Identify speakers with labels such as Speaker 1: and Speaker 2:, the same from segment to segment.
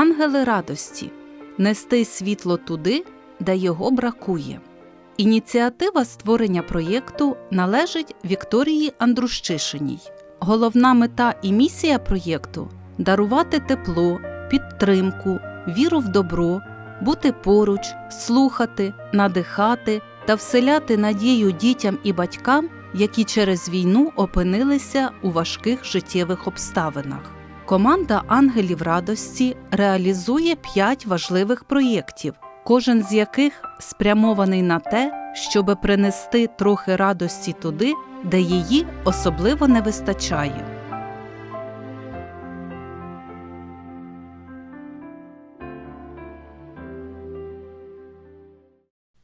Speaker 1: Ангели радості нести світло туди, де його бракує. Ініціатива створення проєкту належить Вікторії Андрущишиній. Головна мета і місія проєкту дарувати тепло, підтримку, віру в добро, бути поруч, слухати, надихати та вселяти надію дітям і батькам, які через війну опинилися у важких життєвих обставинах. Команда Ангелів радості реалізує п'ять важливих проєктів, кожен з яких спрямований на те, щоби принести трохи радості туди, де її особливо не вистачає.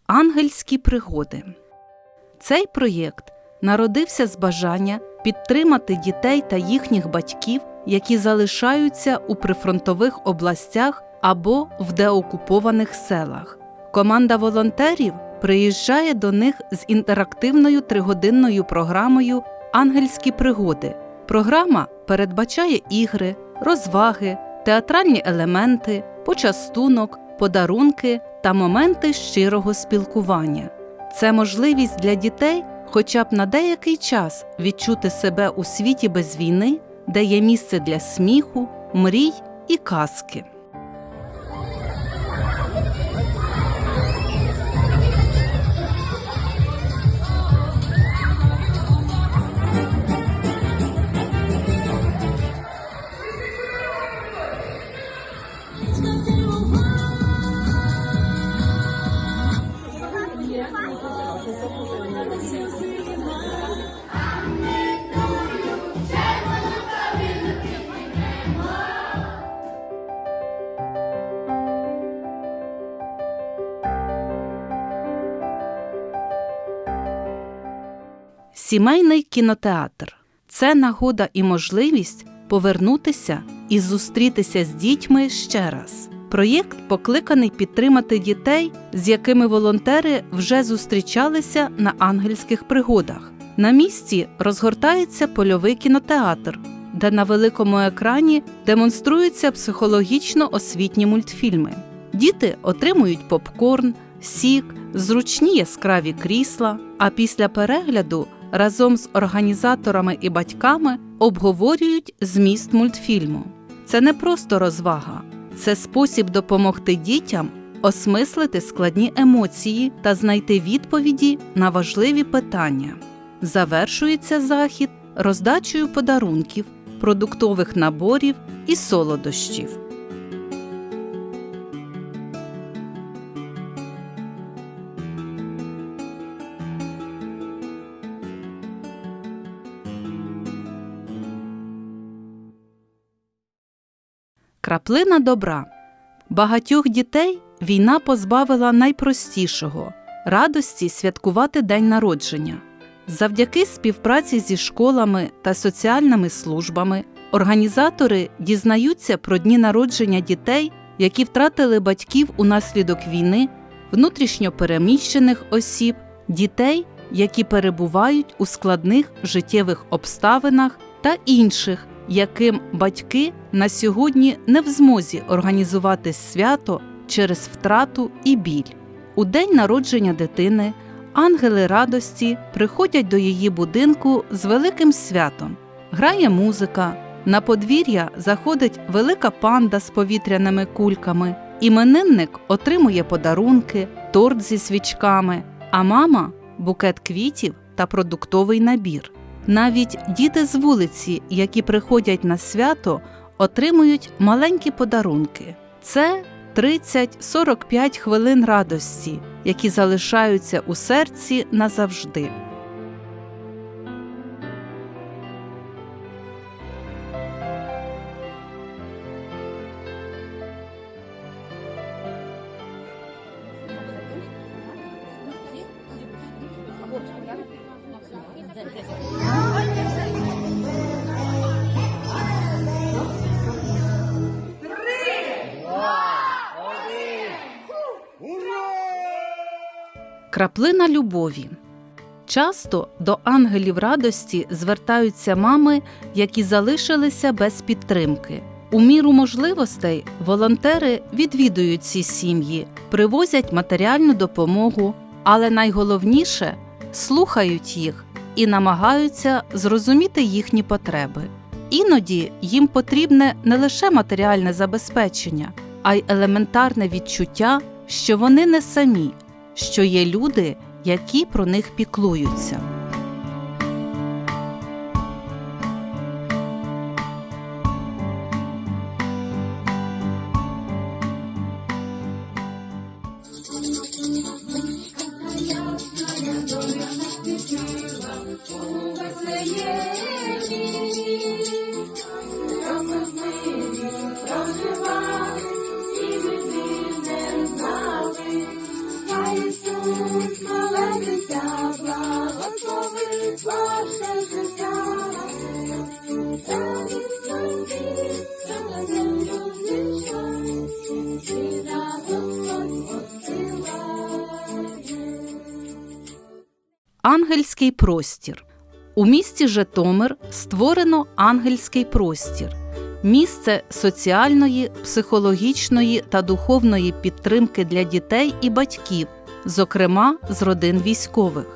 Speaker 1: Ангельські пригоди. Цей проєкт народився з бажання підтримати дітей та їхніх батьків, які залишаються у прифронтових областях або в деокупованих селах. Команда волонтерів приїжджає до них з інтерактивною тригодинною програмою Ангельські пригоди. Програма передбачає ігри, розваги, театральні елементи, почастунок, подарунки та моменти щирого спілкування. Це можливість для дітей хоча б на деякий час відчути себе у світі без війни, де є місце для сміху, мрій і казки. Сімейний кінотеатр це нагода і можливість повернутися і зустрітися з дітьми ще раз. Проєкт покликаний підтримати дітей, з якими волонтери вже зустрічалися на ангельських пригодах. На місці розгортається польовий кінотеатр, де на великому екрані демонструються психологічно освітні мультфільми. Діти отримують попкорн, сік, зручні яскраві крісла, а після перегляду разом з організаторами і батьками обговорюють зміст мультфільму. Це не просто розвага, це спосіб допомогти дітям осмислити складні емоції та знайти відповіді на важливі питання. Завершується захід роздачею подарунків, продуктових наборів і солодощів. Краплина добра. Багатьох дітей війна позбавила найпростішого радості святкувати день народження. Завдяки співпраці зі школами та соціальними службами організатори дізнаються про дні народження дітей, які втратили батьків унаслідок війни, внутрішньо переміщених осіб, дітей, які перебувають у складних життєвих обставинах та інших, яким батьки на сьогодні не в змозі організувати свято через втрату і біль. У день народження дитини ангели радості приходять до її будинку з великим святом. Грає музика, на подвір'я заходить велика панда з повітряними кульками. Іменинник отримує подарунки, торт зі свічками, а мама букет квітів та продуктовий набір. Навіть діти з вулиці, які приходять на свято, отримують маленькі подарунки. Це 30-45 хвилин радості, які залишаються у серці назавжди. Краплина любові. Часто до ангелів радості звертаються мами, які залишилися без підтримки. У міру можливостей волонтери відвідують ці сім'ї, привозять матеріальну допомогу, але найголовніше слухають їх і намагаються зрозуміти їхні потреби. Іноді їм потрібне не лише матеріальне забезпечення, а й елементарне відчуття, що вони не самі, що є люди, які про них піклуються. Ангельський простір. У місті Житомир створено ангельський простір. Місце соціальної, психологічної та духовної підтримки для дітей і батьків, зокрема з родин військових.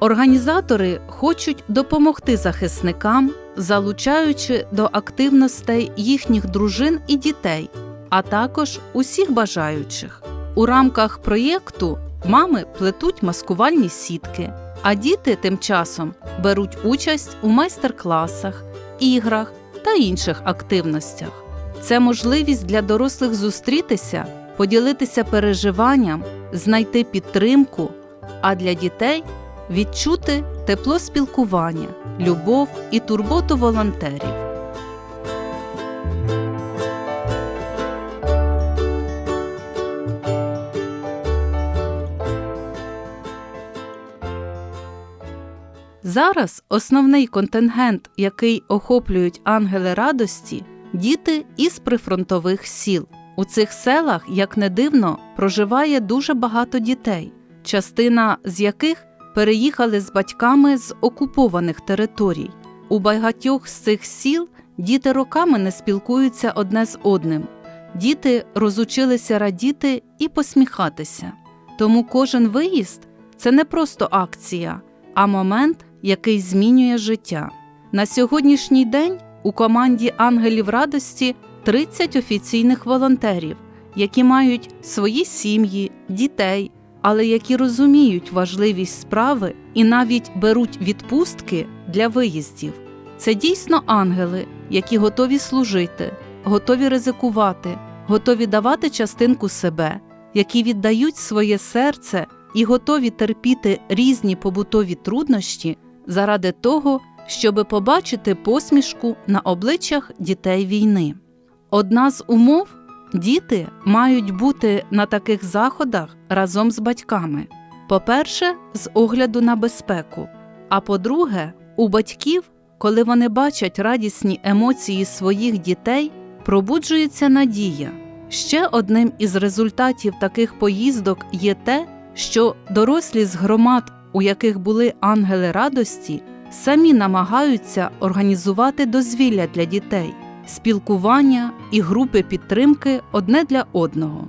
Speaker 1: Організатори хочуть допомогти захисникам, залучаючи до активностей їхніх дружин і дітей, а також усіх бажаючих. У рамках проєкту мами плетуть маскувальні сітки, а діти тим часом беруть участь у майстер-класах, іграх та інших активностях. Це можливість для дорослих зустрітися, поділитися переживанням, знайти підтримку, а для дітей відчути тепло спілкування, любов і турботу волонтерів. Зараз основний контингент, який охоплюють ангели радості, діти із прифронтових сіл. У цих селах, як не дивно, проживає дуже багато дітей, частина з яких переїхали з батьками з окупованих територій. У багатьох з цих сіл діти роками не спілкуються одне з одним. Діти розучилися радіти і посміхатися. Тому кожен виїзд це не просто акція, а момент, який змінює життя. На сьогоднішній день у команді Ангелів Радості 30 офіційних волонтерів, які мають свої сім'ї, дітей, але які розуміють важливість справи і навіть беруть відпустки для виїздів. Це дійсно ангели, які готові служити, готові ризикувати, готові давати частинку себе, які віддають своє серце і готові терпіти різні побутові труднощі заради того, щоби побачити посмішку на обличчях дітей війни. Одна з умов діти мають бути на таких заходах разом з батьками. По-перше, з огляду на безпеку. А по-друге, у батьків, коли вони бачать радісні емоції своїх дітей, пробуджується надія. Ще одним із результатів таких поїздок є те, що дорослі з громад, у яких були ангели радості, самі намагаються організувати дозвілля для дітей, спілкування і групи підтримки одне для одного.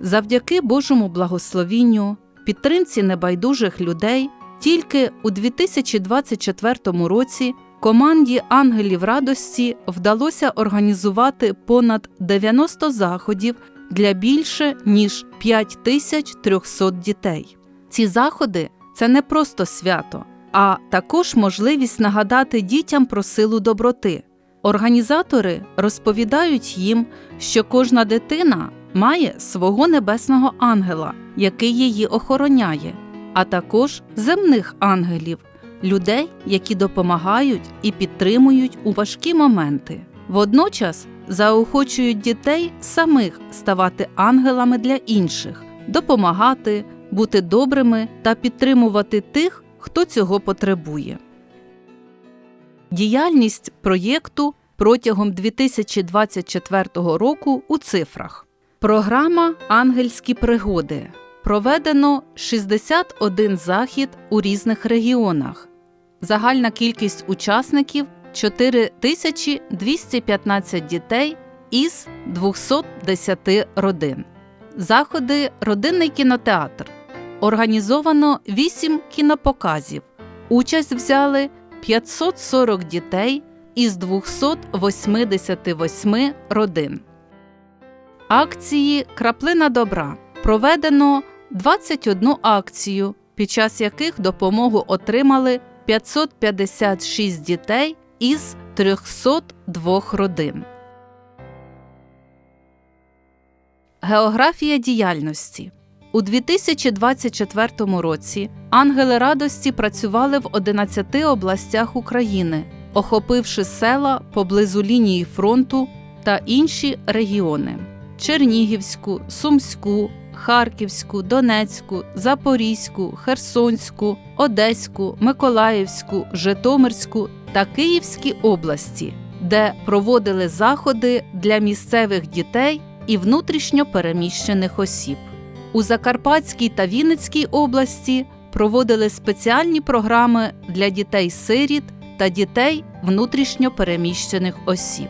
Speaker 1: Завдяки Божому благословінню, підтримці небайдужих людей, тільки у 2024 році команді Ангелів Радості вдалося організувати понад 90 заходів для більше ніж 5300 дітей. Ці заходи це не просто свято, а також можливість нагадати дітям про силу доброти. Організатори розповідають їм, що кожна дитина має свого небесного ангела, який її охороняє, а також земних ангелів, людей, які допомагають і підтримують у важкі моменти. Водночас заохочують дітей самих ставати ангелами для інших, допомагати, бути добрими та підтримувати тих, хто цього потребує. Діяльність проєкту протягом 2024 року у цифрах. Програма Ангельські пригоди. Проведено 61 захід у різних регіонах. Загальна кількість учасників 4215 дітей із 210 родин. Заходи Родинний кінотеатр. Організовано 8 кінопоказів. Участь взяли 540 дітей із 288 родин. Акції Краплина добра проведено 21 акцію, під час яких допомогу отримали 556 дітей із 302 родин. Географія діяльності у 2024 році ангели радості працювали в 11 областях України, охопивши села поблизу лінії фронту та інші регіони: Чернігівську, Сумську, Харківську, Донецьку, Запорізьку, Херсонську, Одеську, Миколаївську, Житомирську та Київські області, де проводили заходи для місцевих дітей і внутрішньо переміщених осіб. У Закарпатській та Вінницькій області проводили спеціальні програми для дітей-сиріт та дітей внутрішньо переміщених осіб.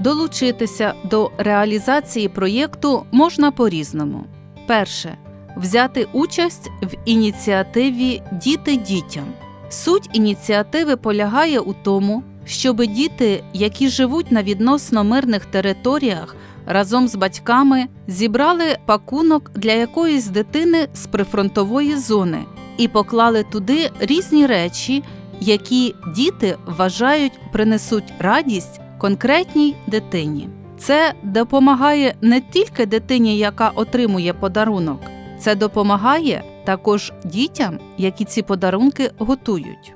Speaker 1: Долучитися до реалізації проєкту можна по-різному. Перше взяти участь в ініціативі Діти дітям. Суть ініціативи полягає у тому, щоб діти, які живуть на відносно мирних територіях, разом з батьками зібрали пакунок для якоїсь дитини з прифронтової зони і поклали туди різні речі, які діти вважають принесуть радість конкретній дитині. Це допомагає не тільки дитині, яка отримує подарунок, це допомагає також дітям, які ці подарунки готують.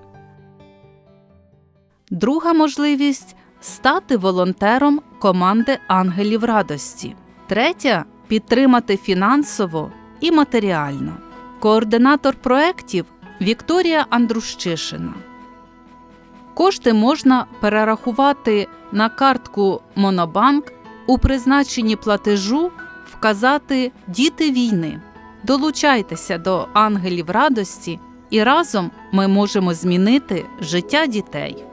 Speaker 1: Друга можливість стати волонтером команди ангелів радості. Третя підтримати фінансово і матеріально. Координатор проєктів Вікторія Андрущишина. Кошти можна перерахувати на картку Монобанк у призначенні платежу вказати Діти війни. Долучайтеся до ангелів радості, і разом ми можемо змінити життя дітей.